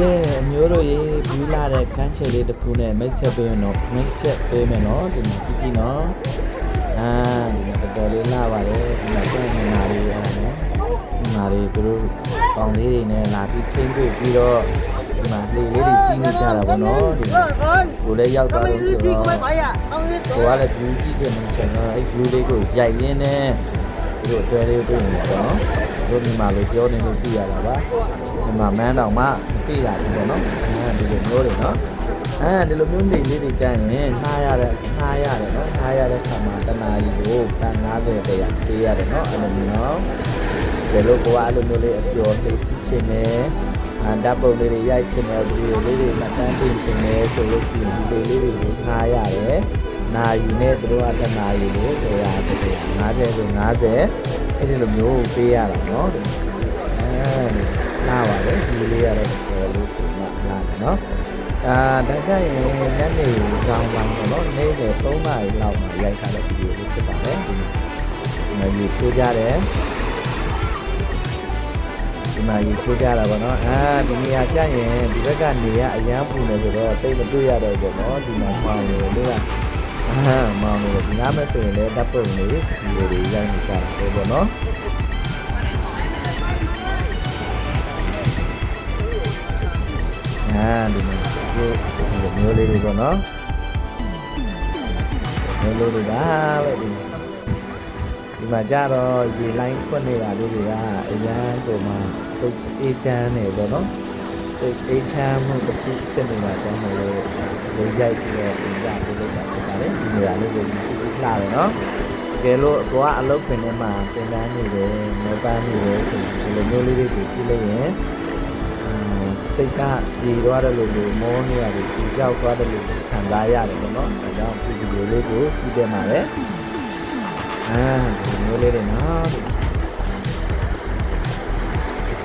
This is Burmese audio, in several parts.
ကဲအမျိုးတို့ရေဘူးလာတဲ့ကန်းချေလေးတစ်ခုနဲ့မိတ်ဆက်ပေးမယ်နော်မိတ်ဆက်ပေးမယ်နော်ဒီမှာကြည့်ကြည့်နော်အာဒီမှာတော်တော်လေးလာပါတယ်ဒီမှာကျန်နေတာလေးအဲ့ဒါနော်ဒီမှာလေးသူတို့ကောင်းလေးတွေနဲ့လာပြီးချင်းတွေ့ပြီးတော့ဒီမှာလေလေးတွေစီးနေကြတာပေါ့နော်ဒီမှာကိုလည်းရောက်သွားလို့ဆိုတော့ကိုကလည်းဘူးကြည့်ချင်မှဆိုတော့အဲ့ဘူးလေးကိုရိုက်ရင်းနဲ့သူတို့အတွဲလေးတွေ့နေတယ်ပေါ့နော် တို့မြန်မာလိုပြောနေလို့ပြရတာပါဒီမှာမန်းတောင်မှသိတာဒီပေါ့နော်အဲဒီလိုမျိုးတွေနော်အဲဒီလိုမျိုးနေလေးတွေကြရင်နှားရတယ်နှားရတယ်နော်နှားရတဲ့ခါမှာတနာရီကိုတန်90တရားပေးရတယ်နော်အဲ့လိုမျိုးနော်ဒီလိုကိုကအဲ့လိုမျိုးလေးအပျော်သိစီချင်တယ်အန်တပ်ပုံလေးတွေရိုက်ချင်တယ်ဗီဒီယိုလေးတွေမှတ်တမ်းတင်ချင်တယ်ဆိုလို့ရှိရင်ဒီလေးလေးတွေကိုနှားရတယ်နာယူနဲ့သူတို့ကတနာယူကိုတရားတရား50ဆို50 အဲ့ဒီလိုမျိုးပေးရတာနော်အဲနားပါလေဒီလေးရတော့တော်လို့ဆိုမှနားတယ်နော်အာဒါကြရင်ညနေကြောင်းပိုင်းပေါ့နော်နေ့လယ်3နာရီလောက်မှာရိုက်ထားတဲ့ဗီဒီယိုလေးဖြစ်ပါတယ်ဒီမှာဒီထိုးကြတယ်ဒီမှာရေချိုးကြတာပေါ့နော်အာဒီနေရာကျရင်ဒီဘက်ကနေရအရန်ပူနေဆိုတော့တိတ်မတွေ့ရတော့ဘူးပေါ့နော်ဒီမှာပေါင်နေလို့က အာမောင်နေဒီနားမဲ့ဆိုရင်လည်းဓာတ်ပုံလေးဒီလိုတွေရိုက်နေကြတာပဲပေါ့နော်အာဒီမှာဒီလိုမျိုးလေးတွေပေါ့နော်မျိုးလေးတွေဒါပဲဒီဒီမှာကြတော့ရေလိုင်းခွက်နေတာလေးတွေကအရန်ကိုမှစိတ်အေးချမ်းနေပေါ့နော် စိတ်အေးချမ်းမှုတစ်ခုဖြစ်နေတာကြောင့်မလို့လေရိုက်ပြီးတော့ပြင်ကြပေးလို့တာဖြစ်ပါတယ်ဒီနေရာလေးကိုကြည့်ကြည့်လာတယ်နော်တကယ်လို့အကွာအလုပ်ပင်ထဲမှာတင်တန်းနေတယ်မေပန်းနေတယ်ဆိုဒီလိုမျိုးလေးတွေကိုကြည့်လိုက်ရင်စိတ်ကပြေသွားတယ်လို့လို့မောနေရတယ်ကြည့်ကြောက်သွားတယ်လို့ခံစားရတယ်ပေါ့နော်ဒါကြောင့်ဒီဗီဒီယိုလေးကိုကြည့်တယ်မှာလေအာဒီမျိုးလေးတွေနော်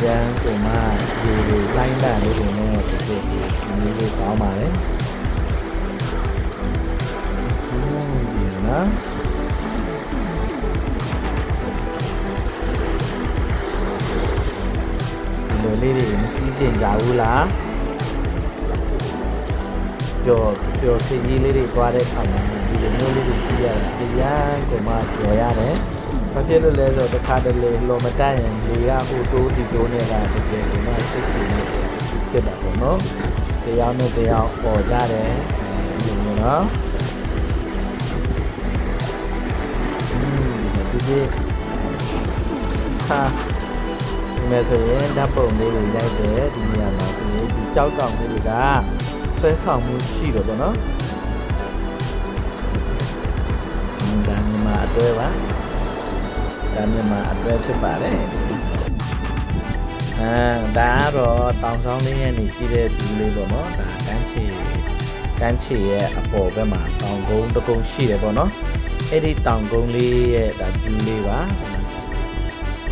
စံကိုမှဒီလိုတိုင်းတာလေးတွေနဲ့ဒီလိုဒီမျိုးလေးကောင်းပါလေဒီနော်ဒီလိုလေးတွေမစီးကျင်ကြဘူးလားပျော်ပျော်စီကြီးလေးတွေသွားတဲ့အခါမှာဒီလိုမျိုးလေးတွေစီးရတာအရန်ကိုမှပျော်ရတယ် ဘာဖြစ်လို့လဲဆိုတော့တစ်ခါတလေလောမတက်ရင်လေကဟိုတိုးဒီတိုးနေတာတကယ်ကိုမှစိတ်ဆင်းနေဖြစ်တာပေါ့နော်တရားနဲ့တရားပေါ်ကြတယ်ဒီလိုနော်ဒီဒီဟာဒီမဲ့ဆိုရင်ဓာတ်ပုံလေးတွေရိုက်တယ်ဒီနေရာမှာဆိုရင်ဒီကြောက်တောင်လေးတွေကဆွဲဆောင်မှုရှိတယ်ပေါ့နော်ဒါမြန်မာအတွဲပါ ဒါမြန်မာအတွဲဖြစ်ပါတယ်အာဒါကတော့တောင်ဆောင်လေးရဲ့နေကြည့်တဲ့ဒီလေးပေါ့နော်ဒါကန်းချီကန်းချီရဲ့အပေါ်ဘက်မှာတောင်ကုန်းတစ်ကုန်းရှိတယ်ပေါ့နော်အဲ့ဒီတောင်ကုန်းလေးရဲ့ဒါဒီလေးပါ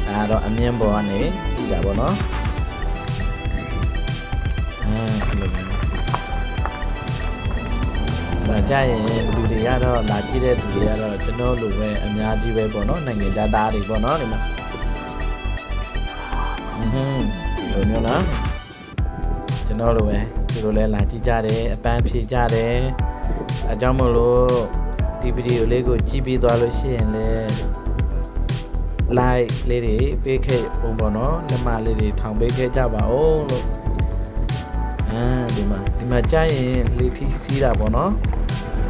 ဒါတော့အမြင်ပေါ်ကနေကြည့်တာပေါ့နော် ကြရင်လူတွေကတော့လာကြည့်တဲ့လူတွေကတော့ကျွန်တော်လိုပဲအများကြီးပဲပေါ့နော်နိုင်ငံသားတွေပေါ့နော်ဒီမှာဟွန်းဒီလိုမျိုးနော်ကျွန်တော်လိုပဲဒီလိုလဲလာကြည့်ကြတယ်အပန်းဖြေကြတယ်အကြောင်းမလို့ဒီဗီဒီယိုလေးကိုကြည့်ပြီးသွားလို့ရှိရင်လည်း like လေးတွေပေးခဲ့ပုံပေါ့နော်လက်မလေးတွေထောင်ပေးခဲ့ကြပါဦးလို့အဲဒီမှာဒီမှာကြာရင်လေဖီစီးတာပေါ့နော်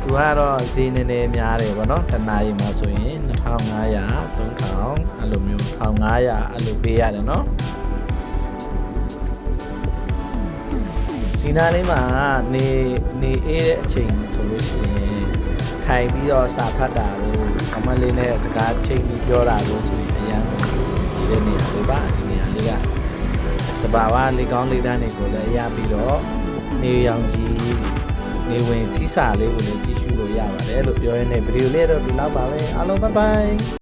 သူကတော့ဈေးနည်းနည်းများတယ်ပေါ့နော်တနာရီမှာဆိုရင်2500 3000အဲ့လိုမျိုး1500အဲ့လိုပေးရတယ်နော်ဒီနားလေးမှာနေနေအေးတဲ့အချိန်ဆိုလို့ရှိရင်ထိုင်ပြီးတော့စာဖတ်တာလို့အမလေးနဲ့စကားချိန်ပြီးပြောတာလို့ဆိုရင်အရင်ကဒီတဲ့နေရာလေးပါဒီနေရာလေးကတဘာဝလေးကောင်းလေးတန်းတွေကိုလည်းရပြီးတော့နေရောင်ကြီး နေဝင်စီးစာလေးကိုလည်းကြည့်ရှုလို့ရပါတယ်လို့ပြောရင်းနဲ့ဗီဒီယိုလေးတော့ဒီလောက်ပါပဲအားလုံးဘိုင်ဘိုင်